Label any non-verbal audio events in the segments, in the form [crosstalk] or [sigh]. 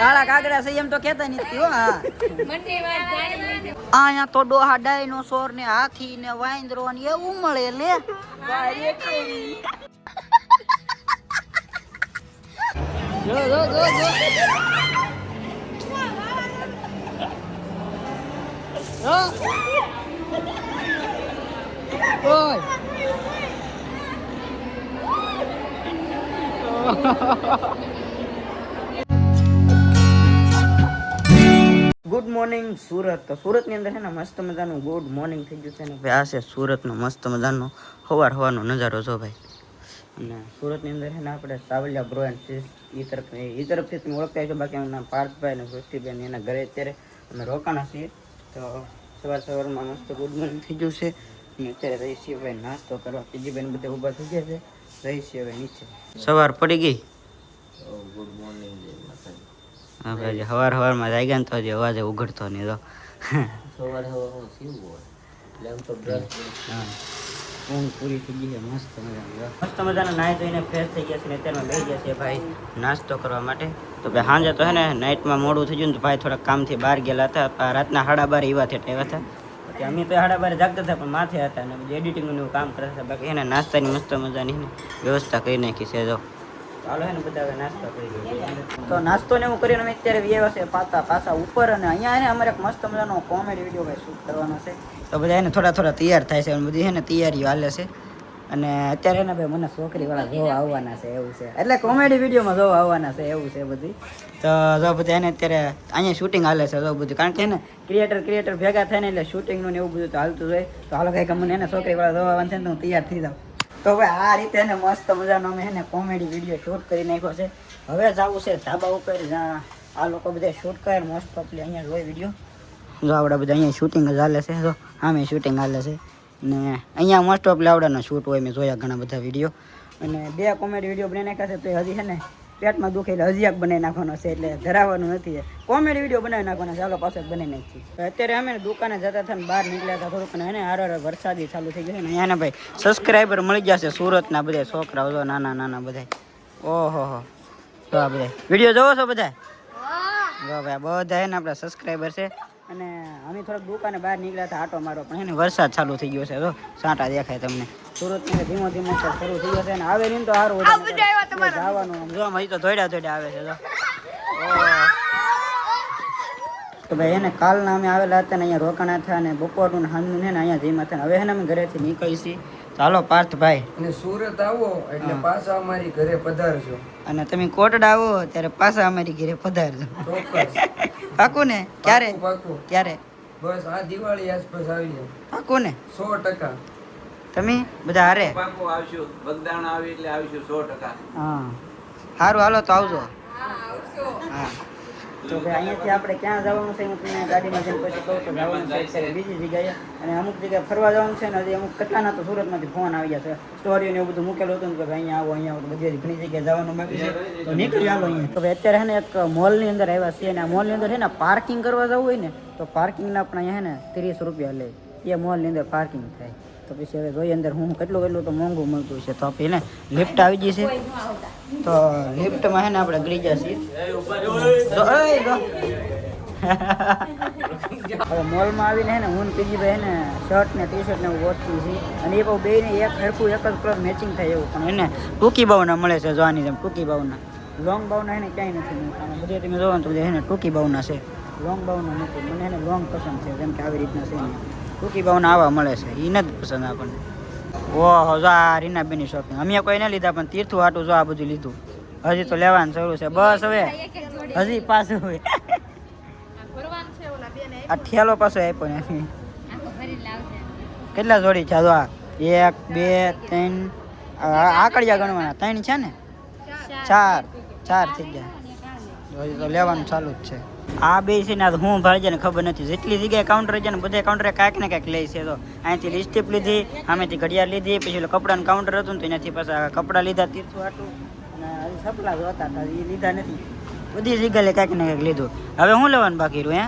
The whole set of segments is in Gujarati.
કાળા કાગડા છે એમ તો કેતા નથી હો હા. મને વાત જાણી અહીંયા તો ડોહા ડાયનોસોર ને હાથી ને વાંદરો ને એવું ઉમળે લે. જો જો જો જો ha! [laughs] ઓય. Good morning Surat. તો સુરતની અંદર છે ને મસ્ત મજાનું ગુડ મોર્નિંગ થઈ ગયું છે ને ભાઈ. આ છે સુરતનો મસ્ત મજાનો સવાર હવાનો નજારો જો ભાઈ. અને સુરતની અંદર છે ને આપણે સાવલિયા બ્રો એન્ડ સીસ એ તરફ એ તરફથી તમે ઓળખતા છો બાકી એમના પાર્થભાઈ અને સૃષ્ટિભાઈ એના ઘરે અત્યારે અમે રોકાણા છીએ. તો સવાર સવારમાં મસ્ત ગુડ મોર્નિંગ થઈ ગયું છે. અને અત્યારે રહી છીએ ભાઈ નાસ્તો કરવા. ત્રીજી બેન બધા ઊભા થઈ ગયા છે. રહી છીએ હવે નીચે. સવાર પડી ગઈ? હા ભાઈ હવાર હવારમાં ગયા ને તો હજી અવાજ ઉઘડતો નહીં તો સવારે સીવું હોય? એટલે આમ તો બ્રશ હા. ઊંઘ પૂરી થઈ ગઈ છે મસ્ત મજાની મસ્ત મજાના નાહી ધોઈને ફ્રેશ થઈ ગયા છે ને અત્યારમાં બેસી ગયા છે ભાઈ નાસ્તો કરવા માટે. તો ભાઈ સાંજે તો હે ને નાઇટમાં મોડું થઈ ગયું ને તો ભાઈ થોડાક કામથી બહાર ગયેલા હતા રાતના સાડા બાર એવા થયા આવ્યા હતા. પછી અમે તો સાડા બાર જાગતા હતા પણ માથે હતા અને એડિટિંગનું કામ કરતા હતા. બાકી એને નાસ્તાની મસ્ત મજાની વ્યવસ્થા કરી નાખી છે જો. ચાલો હે ને બધા હવે નાસ્તો કરી તો નાસ્તો ને એવું કરીને અમે અત્યારે વ્યવસ્થા છે પાતા પાછા ઉપર અને અહીંયા એને અમારે એક મસ્ત મજાનો કોમેડી વીડિયો ભાઈ શૂટ કરવાનો છે. તો બધા એને થોડા થોડા તૈયાર થાય છે અને બધી છે ને તૈયારીઓ હાલે છે. અને અત્યારે એને ભાઈ મને છોકરી વાળા જોવા આવવાના છે એવું છે. એટલે કોમેડી વિડીયોમાં જોવા આવવાના છે એવું છે બધી. તો જો બધા એને અત્યારે અહીંયા શૂટિંગ હાલે છે જો બધું. કારણ કે એને ક્રિએટર ક્રિએટર ભેગા થાય ને એટલે શૂટિંગનું ને એવું બધું તો હાલતું હોય. તો હાલો કંઈક મને એને છોકરી વાળા જોવા આવવાનું છે ને હું તૈયાર થઈ જાઉં. તો ભાઈ આ રીતે એને મસ્ત મજાનો અમે એને કોમેડી વીડિયો શૂટ કરી નાખ્યો છે. હવે જવું છે ધાબા ઉપર, જ્યાં આ લોકો બધા શૂટ કરે મોસ્ટ ઓફલી અહીંયા જોઈ વીડિયો જો આપણે બધા અહીંયા શૂટિંગ જ હાલે છે તો આમે શૂટિંગ હાલે છે. ને અહીંયા મોસ્ટ ઓફ આવડાનો શૂટ હોય, મેં જોયા ઘણા બધા વીડિયો અને બે કોમેડી વીડિયો બનાવી નાખ્યા છે, તો હજી છે ને પેટમાં દુખે એટલે હજીયાક બનાવી નાખવાનો છે એટલે ધરાવવાનું નથી કોમેડી વીડિયો બનાવી નાખવાનો ચાલો પાછો બનાવી નાખીએ. અત્યારે અમે દુકાને જતા હતા ને બહાર નીકળ્યા હતા થોડુંક એને હાર વરસાદી ચાલુ થઈ ગયો છે ને અહીંયા ભાઈ સબસ્ક્રાઈબર મળી જશે સુરતના બધા છોકરાઓ નાના નાના બધા ઓહો હો તો આ બધા વીડિયો જોવો છો બધા જો ભાઈ બધા એને આપણા સબસ્ક્રાઈબર છે. અને અમે થોડોક દુકાને બહાર નીકળ્યા હતા આટો મારો પણ એને વરસાદ ચાલુ થઈ ગયો છે. તો સાંટા દેખાય તમને. સુરત ને ધીમો ધીમો શરૂ થઈ ગયો છે અને આવે નહીં તો સારું જવાનું જો હજી તો ધોડ્યા ધોડ્યા આવે છે તો ભાઈ એને કાલના અમે આવેલા હતા ને અહીંયા રોકાણા હતા અને બપોરનું ને સાંજનું ને અહીંયા જીમાં હતા હવે એને અમે ઘરેથી નીકળી છીએ ચાલો પાર્થભાઈ. અને સુરત આવો એટલે પાછા અમારી ઘરે પધારજો. અને તમે કોટડા આવો ત્યારે પાછા અમારી ઘરે પધારજો. પાકું ને? ક્યારે? પાકું, પાકું. ક્યારે? બસ આ દિવાળી આસપાસ આવી જાય. પાકું ને? સો ટકા. તમે બધા હારે? પાકું આવશું. બગદાણ આવી એટલે આવશો સો ટકા. હા. સારું હાલો તો આવજો. હા. તો ભાઈ અહીંયાથી આપણે ક્યાં જવાનું છે? હું તમને ગાડીમાં જઈને પછી કહું તો જવાનું છે. અત્યારે બીજી જગ્યાએ અને અમુક જગ્યાએ ફરવા જવાનું છે ને હજી અમુક કેટલાના તો સુરતમાંથી ફોન આવી ગયા છે. સ્ટોરીઓ ને એવું બધું મૂકેલું હતું કે ભાઈ અહીંયા આવો અહીંયા આવો. બધી ઘણી જગ્યાએ જવાનું બાકી છે. તો નીકળી હાલો અહીંયા. તો અત્યારે છે ને એક મોલની અંદર આવ્યા છીએ અને આ મોલની અંદર છે ને પાર્કિંગ કરવા જવું હોય ને તો પાર્કિંગના પણ અહીંયા છે ને ત્રીસ રૂપિયા લે. એ મોલની અંદર પાર્કિંગ થાય. તો પછી હવે જોઈએ અંદર હું કેટલું કેટલું તો મોંઘું મળતું છે. તો આપણે લિફ્ટ આવી જશે તો લિફ્ટમાં છે ને આપણે ગળી જો. હવે મોલમાં આવીને હે ને હું ને પીજીભાઈ હે ને શર્ટ ને ટી શર્ટ ને હું ગોતતી છે અને એ બહુ બે ને એક હરખું એક જ કલર મેચિંગ થાય એવું. પણ એને ટૂંકી બાવના મળે છે જોવાની જેમ, ટૂંકી બાવના લોંગ બાવના એને ક્યાંય નથી મળતા. બધે તમે જોવો ને તો બધા એને ટૂંકી બાવના છે. લોંગ બાવના નથી. મને એને લોંગ પસંદ છે. જેમ કે આવી રીતના છે ને ટૂંકી ભાવના આવા મળે છે. એ નથી પસંદ આપણને. ઓહો, જો આ રીના બેની શોપિંગ અમે કોઈ નહીં લીધા, પણ તીર્થું હાટું જો આ બધું લીધું. હજી તો લેવાનું શરૂ છે. બસ હવે. હજી પાછું હોય આ ઠેલો પાછો આપ્યો ને. કેટલા જોડી છે? જો આ. એક, બે, ત્રણ. આકડિયા ગણવાના. ત્રણ છે ને? ચાર. ચાર થઈ ગયા. હજી તો લેવાનું ચાલુ જ છે. આ બે છે ને આ તો હું ભાઈ છે ને ખબર નથી. જેટલી જગ્યાએ કાઉન્ટર છે ને બધા કાઉન્ટરે કાંઈક ને કાંઈક લે છે તો. અહીંથી લિસ્ટીપ લીધી સામેથી ઘડિયાળ લીધી પછી કપડાનું કાઉન્ટર હતું ને તો એનાથી પાછા કપડાં લીધા તીર્થું આટું અને સપલા જોતા હતા એ લીધા નથી. બધી જગ્યાએ કાંઈક ને કાંઈક લીધું. હવે શું લેવાનું બાકી રહ્યું હે?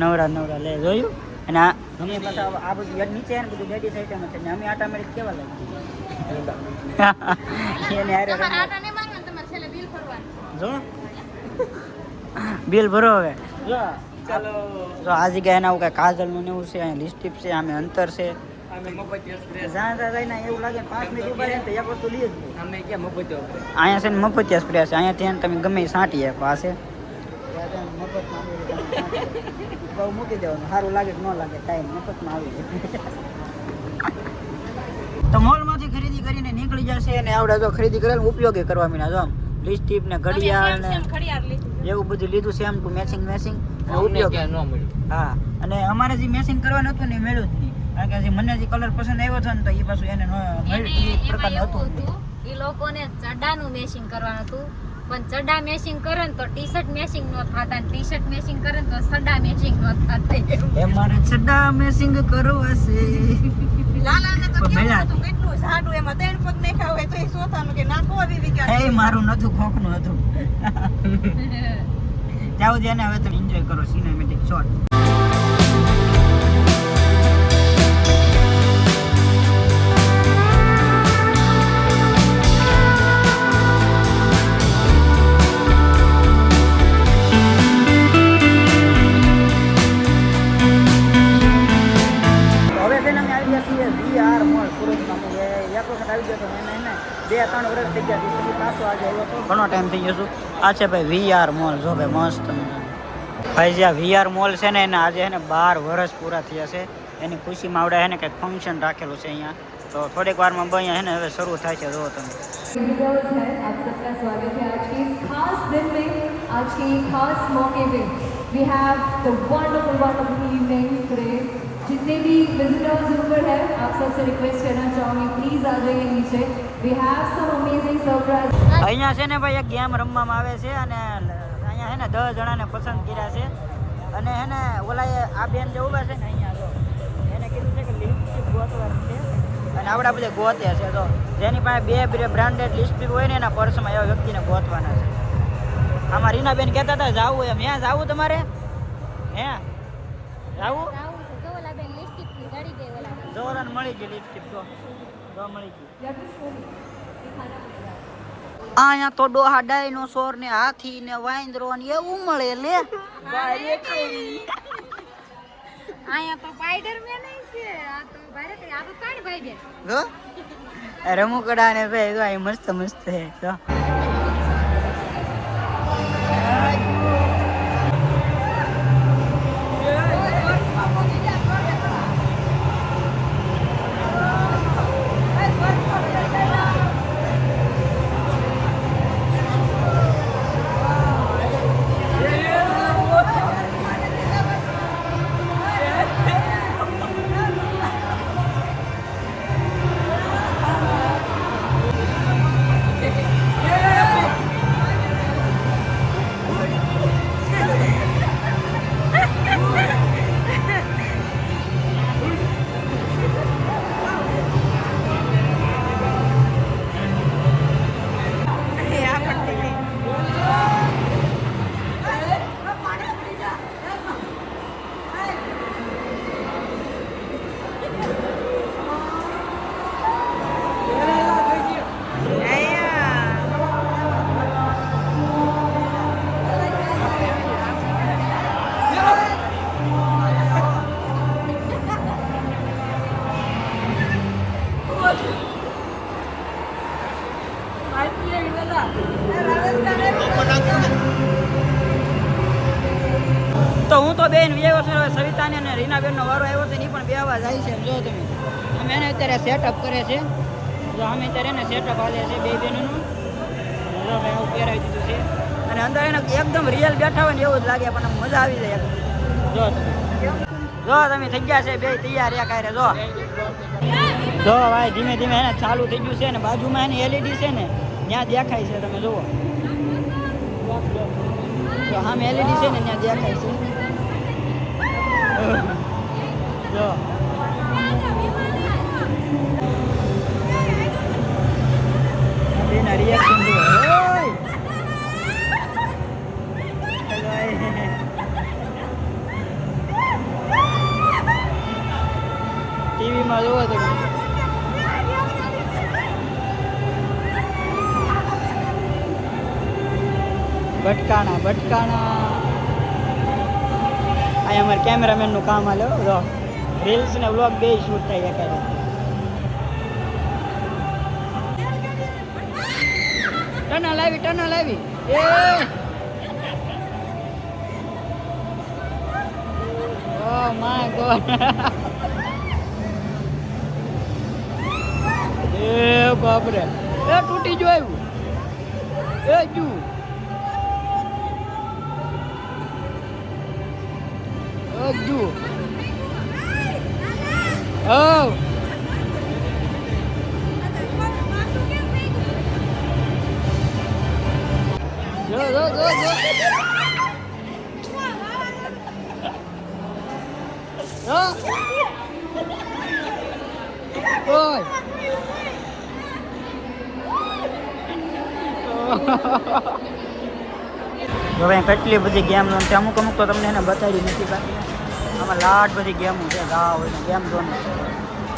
નવરા નવરા લે જોયું? અને આ અમે પાછા આ બધું નીચે બધું લેડીઝ આઈટમ છે ને અમે આટા મેળી કેવા લાગે [laughs] એને હારે જો. બિલ ભરો હવે. જો આ જગ્યાએ એના કઈ કાજલનું ને એવું છે અહીંયા લિપસ્ટિક છે આમે અંતર છે. તો અહીંયા છે ને મફતિયા સ્પ્રે છે અહીંયા ત્યાં તમે ગમે પાસે બહુ મૂકી દેવાનું સારું લાગે કે ન લાગે ટાઈમ મફતમાં આવી જાય. તો મોલમાંથી ખરીદી કરીને નીકળી જશે અને આવડે તો ખરીદી કરેલ ઉપયોગી કરવા મીના જો લિપસ્ટિક ને ઘડિયાળ ને એવું બધું લીધું સેમ ટુ મેચિંગ મેચિંગ ઉપયોગ. ક્યાં ન મળ્યું. હા. અને અમારે જે મેચિંગ કરવાનું હતું ને મેળ્યું જ નહીં. કારણ કે જે મને જે કલર પસંદ આવ્યો હતો ને તો એ પાછું એને પ્રકારનું હતું. એ લોકોને ચડાનું મેચિંગ કરવાનું હતું. પણ ચડા મેચિંગ કરે ને તો ટી શર્ટ મેચિંગ નો થતા ને ટી શર્ટ મેચિંગ કરે ને તો સડા મેચિંગ નો થતા. એ મારે ચડા મેચિંગ કરવા છે લાલાને તો કેવું કેટલું જાડું એમાં ત્રણ પગ નાખ્યા હોય તો એ સોતાનું કે નાખો આવી ગયા એ મારું નતું ખોખનું હતું. [laughs] ત્યાં સુધી હવે તમે એન્જોય કરો સિનેમેટિક શોટ ગયો આ છે ભાઈ વીઆર મોલ જો ભાઈ મસ્ત ભાઈ જે આ વીઆર મોલ છે ને, એને આજે હેને બાર વર્ષ પૂરા થયા છે. એની ખુશીમાં આવડે હેને કંઈક ફંક્શન રાખેલું છે અહીંયા. તો થોડીક વારમાં અહીંયા છે ને હવે શરૂ થાય છે જો તમે. આપ સબકા સ્વાગત છે આજ કે जितने भी विजिटर्स ऊपर हैं आप सबसे रिक्वेस्ट करना चाहूँगी प्लीज़ आ जाइए नीचे we have some amazing surprise અહીંયા છે ને ભાઈ એક ગેમ રમવામાં આવે છે અને અહીંયા છે ને દસ જણાને પસંદ કર્યા છે અને છે ને ઓલા આ બેન જે ઊભા છે ને અહીંયા જો એને કીધું છે કે લિપસ્ટિક ગોતવાની છે અને આપણા બધે ગોતે છે તો જેની પાસે બે બ્રાન્ડેડ લિપસ્ટિક હોય ને એના પર્સમાં એવા વ્યક્તિને ગોતવાના છે આમાં રીનાબેન કહેતા હતા જાવું એમ હે જાવું તમારે હે જાવું ઓલાને મળી ગઈ લિપસ્ટિક તો. જો મળી ગઈ અહીંયા તો ડોહા ડાયનોસોર ને હાથી ને વાંદરો ને એવું મળે લે અહીંયા તો સ્પાઈડરમેન છે. આ તો ભારત આ તો ત્રણ ભાઈ બેન. રમુકડા ને ભાઈ તો અહીં મસ્ત મસ્ત છે તો ને પણ બે અવાજ આવી છે. જો તમે, અમે એને અત્યારે સેટઅપ કરે છે જો અમે અત્યારે એને સેટઅપ હાલે છે બે બેનોનું જો ભાઈ આવું પહેરાવી દીધું છે. અને અંદર એને એકદમ રિયલ બેઠા હોય ને એવું જ લાગે, પણ મજા આવી જાય જો જો તમે થઈ ગયા છે, બે તૈયાર રહ્યા કાંઈ જો. જો ભાઈ, ધીમે ધીમે એને ચાલુ થઈ ગયું છે ને, બાજુમાં એની એલઈડી છે ને, ત્યાં દેખાય છે તમે જુઓ. તો આમ એલઈડી છે ને, ત્યાં દેખાય છે. ટીવીમાં જોવો તમે ભટકાણા ભટકાણા. અહીંયા અમારે કેમેરામેનનું કામ હાલ્યો જો. રીલ્સ ને વ્લોગ બે શૂટ થાય એકાદે ટનલ એ ઓ એ બાપરે. એ, તૂટી જોયું એ જુ જુ ઓ Go, go, go, go. જો ઓય [laughs] હવે કેટલી બધી ગેમ છે અમુક અમુક તો તમને એને બતાવી નથી બાકી આમાં લાટ બધી ગેમો છે, ગાવ ગેમ ઝોન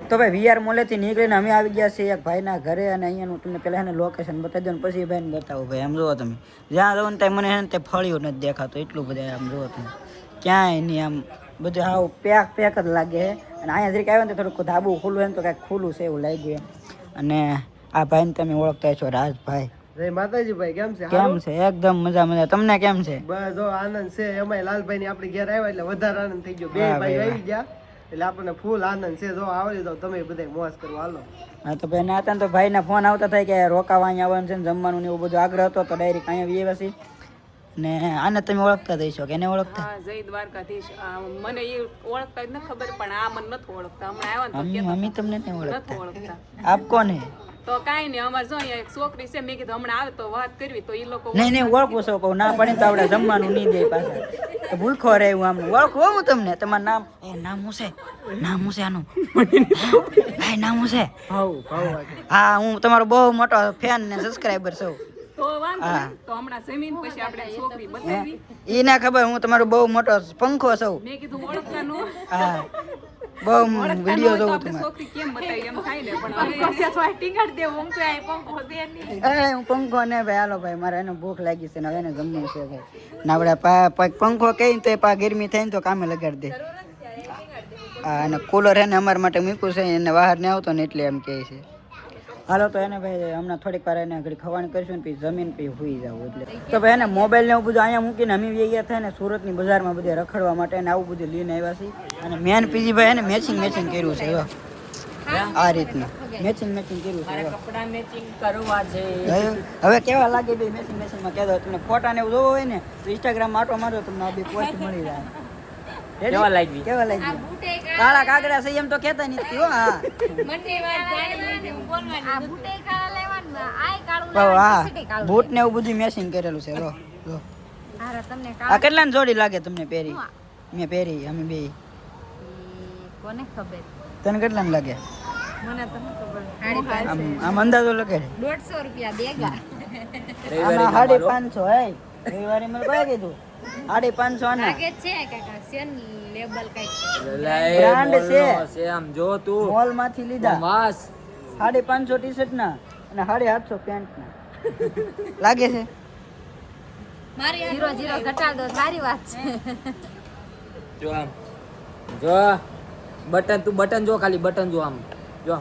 તો ભાઈ, વીઆર મોલેથી નીકળીને અમે આવી ગયા છીએ એક ભાઈના ઘરે અને અહીંયાનું તમને પહેલાં એને લોકેશન બતાવી દો પછી ભાઈને બતાવો. ભાઈ, આમ જુઓ તમે. જ્યાં રહો ને ત્યાં મને એને તે ફળ્યું નથી દેખાતું. એટલું બધું આમ જુઓ તમે. ક્યાંય નહીં આમ. બધું હાવ પેક પેક જ લાગે અને અહીંયા જરીક આવ્યો ને થોડુંક ધાબુ ખુલ્લું હોય ને તો કાંઈક ખુલ્લું છે એવું લાગ્યું અને આ ભાઈને તમે ઓળખતા છો રાજભાઈ. જય માતાજી ભાઈ કેમ છે? કેમ છે? એકદમ મજા મજા તમને કેમ છે? બસ જો આનંદ છે. એમાંય લાલભાઈ ની આપણે ઘેર આવ્યા એટલે વધારે આનંદ થઈ ગયો. બે ભાઈ ભાઈ, આવી ગયા એટલે આપણને ફૂલ આનંદ છે. જો આવડી તો તમે બધા મોજ કરવા હાલો. હા તો ભાઈ ના હતા ફોન આવતા થાય કે રોકાવા અહીંયા આવવાનું છે ને જમવાનું ને એવું બધું. આગ્રહ હતો તો ડાયરેક્ટ અહીંયા છીએ ને આને તમે ઓળખતા થઈશો કે એને ઓળખતા? જય દ્વારકાધીશ. આ મને એ ઓળખતા જ ન ખબર પણ આ મને નથી ઓળખતા. હમણાં આવ્યા મમ્મી તમને નહીં નથી ઓળખતા. ઓળખતા. આપ કોણ હે? તો કાંઈ નહીં અમારે જો અહીંયા એક છોકરી છે મેં કીધું હમણાં આવે તો વાત કરવી. તો એ લોકો નહીં નહીં ઓળખું છો કહું ના પડે તો આપણે જમવાનું નહીં દે પાછા. ભૂલખો ભૂખો રહે હું આમ. ઓળખું હું તમને? તમારું નામ? એ નામ હું છે? નામ હું છે આનું? ભાઈ નામ હું છે? હા હું તમારો બહુ મોટો ફેન ને સબસ્ક્રાઈબર છું. તો વાંધો હા. નહીં. તો હમણાં જમીન પછી આપણે છોકરી બતાવી. એ ના ખબર હું તમારો બહુ મોટો પંખો છું. મેં કીધું ઓળખતા હા. બહુ ઓળખતા વીડિયો જોઉં તમે તમારે. છોકરી કેમ બતાવી? એમ થાય ને પણ હવે. તો ટીંગાડ દેવું. આમ તો આ પંખો દે નહીં. એ હું પંખો ને ભાઈ હાલો ભાઈ મારે એનો ભૂખ લાગી છે ને હવે એને જમવું છે ભાઈ. ને આપણે પા પંખો કહીને તો એ પા ગરમી થાય ને તો કામે લગાડી દે. હા અને કુલર એને અમારા માટે મૂક્યું છે એને બહાર ને આવતો ને એટલે એમ કહે છે. હાલો તો એને ભાઈ હમણાં થોડીક વાર એને ઘડી ખવાની કરીશું ને પછી જમીન પછી હોઈ જાવ એટલે. તો ભાઈ એને મોબાઈલ ને એવું બધું અહીંયા મૂકીને અમે ગયા થાય ને સુરતની બજારમાં બધે રખડવા માટે ને આવું બધું લઈને આવ્યા છીએ અને મેન પીજી ભાઈ એને મેચિંગ મેચિંગ કર્યું છે એવા આ રીતનું. મેચિંગ મેચિંગ કર્યું છે કપડા મેચિંગ કરવા છે હવે કેવા લાગે બે મેચિંગ મેચિંગમાં કહેતો તમને ફોટા ને એવું જોવો હોય ને, તો ઇન્સ્ટાગ્રામ આટો મારો તમને આ બે પોસ્ટ મળી જાય? કેવા લાગી? કેવા લાગી કાળા કાગડા છે એમ તો કહેતા નથી હો હા. મને વાત હું બોલવાની આ બૂટે કાળા લેવાનું આય કાળું લેવાનું હા. બૂટ ને એવું બધું મેસિંગ કરેલું છે લો લો હારા તમને આ કેટલાની જોડી લાગે તમને પહેરી? મેં પહેરી અમે બે. કોને ખબર? તને કેટલાની લાગે? મને તો ખબર. આમ આમ અંદાજો લગે 150 રૂપિયા દેગા. રવિવારે સાડી પાંચસો હે. રવિવારે મને કોઈ કીધું. સાડી પાંચસો આના છે કાકા સેન લેબલ કંઈક. Brand છે. છે આમ જો તું. મોલમાંથી લીધા માસ સાડી પાંચસો ટી શર્ટ ના અને સાડી સાતસો પેન્ટ ના. [laughs] લાગે છે. મારી જીરો જીરો ઘટાડ દો સારી વાત છે. જો આમ. જો. બટન તું બટન જો ખાલી બટન જો આમ. જો.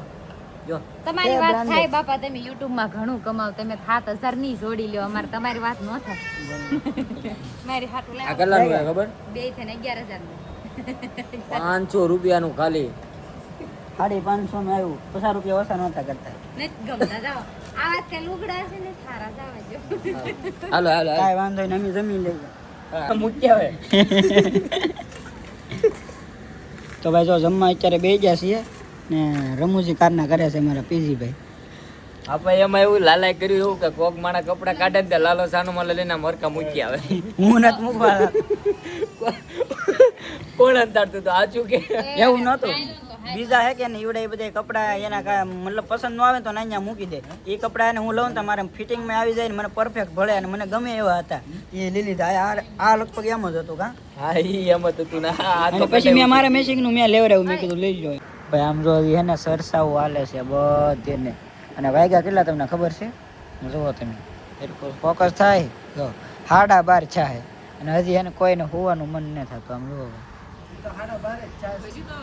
જો. તમારી વાત થાય બાપા તમે યુટ્યુબમાં ઘણું કમાવ તમે સાત હજારની જોડી લ્યો અમારે તમારી વાત ન થાય. મારી હાટું લાવો. કેટલાનું ખબર? બે થઈને અગિયાર હજારનું. પાંચસો રૂપિયાનું ખાલી. સાડી પાંચસો નું આવ્યું. પચાસ રૂપિયા ઓછા નહોતા કરતા. નથી ગમતા જાઓ. આ વાત કે લુગડા છે ને સારા જાવા જો હાલો હાલો કાંઈ વાંધો નહીં અમે જમી લઈએ. મૂકી આવે [laughs] તો ભાઈ જો જમવા અત્યારે બે ગયા છીએ. ને રમૂજી કારના કરે છે મારા પીજીભાઈ. આપણે એમાં એવું લાલાઈ કર્યું એવું કે કોક માણા કપડા કાઢે ને લાલો સાનો માં લઈને મરકા મૂકી આવે. હું નથી મૂકવા કોણ અંતાડતું તો આચું કે? એવું નહોતું. બીજા હે કે ને ઈવડે એ બધા કપડા એના મતલબ પસંદ ન આવે તો અહીંયા મૂકી દે. એ કપડા એને હું લઉં તો મારે ફિટિંગમાં આવી જાય ને મને પરફેક્ટ ભળે અને મને ગમે એવા હતા. એ લઈ લીધા આ આ લગભગ એમ જ હતું કા. હા એ એમ જ હતું ને. આ તો પછી મેં મારા મેસિંગનું મેં લેવડાવ્યું. મેં કીધું લઈ લો ભાઈ આમ જો હે ને સરસાવું હાલે છે બધેને. અને વાગ્યા કેટલા તમને ખબર છે? જુઓ તમે. એટલું ફોકસ થાય. જો હાડા બાર છાહે. અને હજી એને કોઈને હોવાનું મન ન થતું આમ જુઓ હજી તો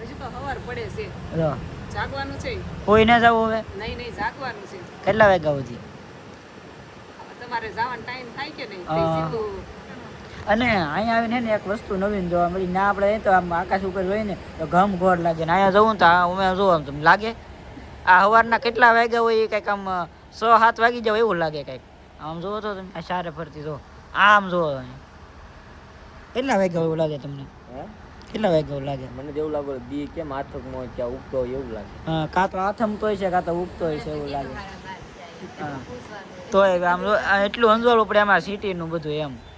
હજી તો હવાર પડે છે. જો. જાગવાનું છે. કોઈ ન જવું હવે? નહીં નહીં જાગવાનું છે. કેટલા વાગ્યા સુધી? તમારે જવાનો ટાઈમ થાય કે નહીં? અને અહીંયા આવીને ને એક વસ્તુ નવીન જોવા મળી. ના આપણે તો આમ આકાશ ઉપર જોઈએ ને તો ઘમ ઘોર લાગે. ને અહીંયા જવું તો અમે અમે જોવા તમને લાગે? આ સવારના કેટલા વાગ્યા હોય એ કંઈક આમ છ સાત વાગી જાવ એવું લાગે કંઈક. આમ જુઓ તો તમે આ સારે ફરતી જો આમ જોવો અહીંયા. કેટલા વાગ્યા હોય એવું લાગે તમને? હે? કેટલા વાગ્યા એવું લાગે? મને જેવું લાગે બી કેમ હાથકમાં ક્યાં ઉગતો હોય એવું લાગે. હા, કાં તો આથમતો હોય છે કાં તો ઉગતો હોય છે એવું લાગે. હા. તોય આમ જો- આ એટલું અંજવાળું પડે આમાં સિટીનું બધું એમ.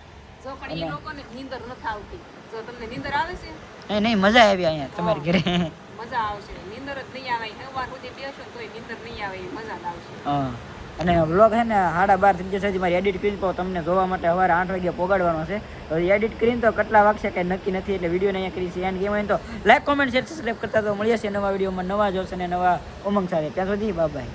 જો પણ એ લોકોને નીંદર નથી આવતી. જો તમને નીંદર આવે છે? નહીં નહીં મજા આવી અહીંયા તમારે ઘરે. મજા આવશે. નીંદર જ નહીં આવે. સવાર સુધી બેસો તો નીંદર નહીં આવે મજા જ આવશે. હા. અને વ્લોગ છે ને સાડા બાર થઈ જશે મારી એડિટ કરીને તો તમને જોવા માટે સવારે આઠ વાગે પોગાડવાનો છે. તો એડિટ કરીને તો કેટલા વાગશે કંઈ નક્કી નથી એટલે વિડીયોને અહીંયા કરી છે. એન્ડ ગેમ હોય તો લાઈક કોમેન્ટ શેર સબસ્ક્રાઈબ કરતા તો મળીએ છીએ નવા વિડીયોમાં નવા જોશે ને નવા ઉમંગ સાથે. ત્યાં સુધી બાય